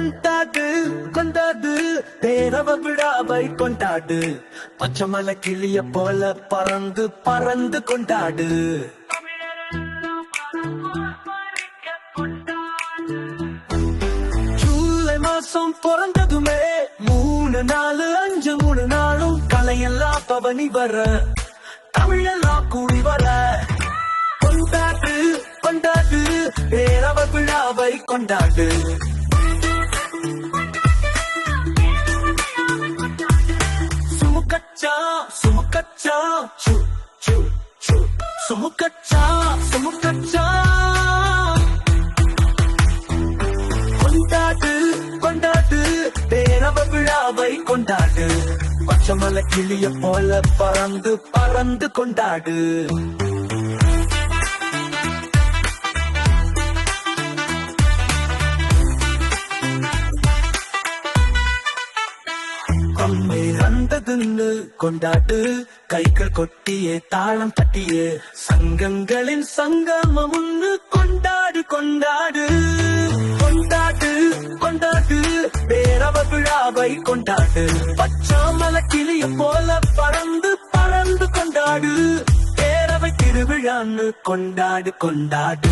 கொண்டாடு கொண்டாடு தேரவ விழாவை கொண்டாடு பச்சைமலை கிளிய போல பறந்து பறந்து கொண்டாடு ஜூலை மாசம் பிறந்ததுமே மூணு நாலு அஞ்சு மூணு நாளும் கலையெல்லாம் பவனி வர. தமிழெல்லாம் கூடி வர. கொண்டாடு கொண்டாடு பேரவ விழாவை கொண்டாடு சுமுக்கச்சா சுமுக்கச்சா சு சு சு. சுமுக்கச்சா சுமுக்கச்சா. கொண்டாடு கொண்டாடு பேரவ விழாவை கொண்டாடு பச்சமலை கிளிய போல பறந்து பறந்து கொண்டாடு. வந்ததுன்னு கொண்டாடு கைகள் கொட்டியே தாளம் தட்டியே சங்கங்களின் சங்கமம் ஒன்று கொண்டாடு கொண்டாடு. கொண்டாடு கொண்டாடு பேரவ விழாவை கொண்டாடு பச்சாமல கிளிய போல பறந்து பறந்து கொண்டாடு. பேரவை திருவிழான்னு கொண்டாடு கொண்டாடு.